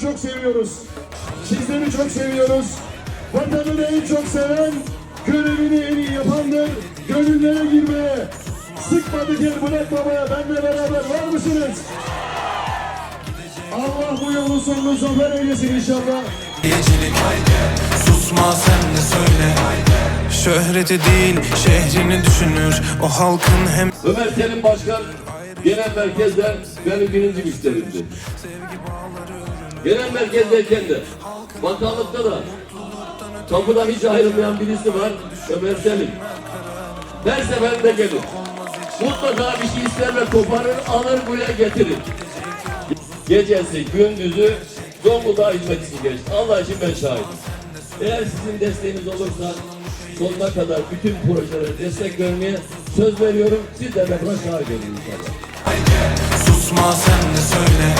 çok seviyoruz. Sizleri çok seviyoruz. Vatanını en çok seven, görevini en iyi yapandır. Gönüllere girmeye, sıkmadık el bırakmamaya benimle beraber var mısınız? Allah bu yolun sonunu zafer eylesin inşallah. Gecelik Susma sen de söyle Şöhreti değil şehrini düşünür O halkın hem Ömer Selim Başkan genel merkezde benim birinci müşterimdi. Genel merkezdeyken de bakanlıkta da kapıdan hiç ayrılmayan birisi var Ömer Selim. Her seferinde gelir. Mutlaka bir şey ister ve koparır alır buraya getirir. Gecesi gündüzü Zonguldak'a hizmet için geçti. Allah için ben şahidim. Eğer sizin desteğiniz olursa sonuna kadar bütün projelere destek vermeye söz veriyorum. Siz de bana şahit olun inşallah. Susma sen de söyle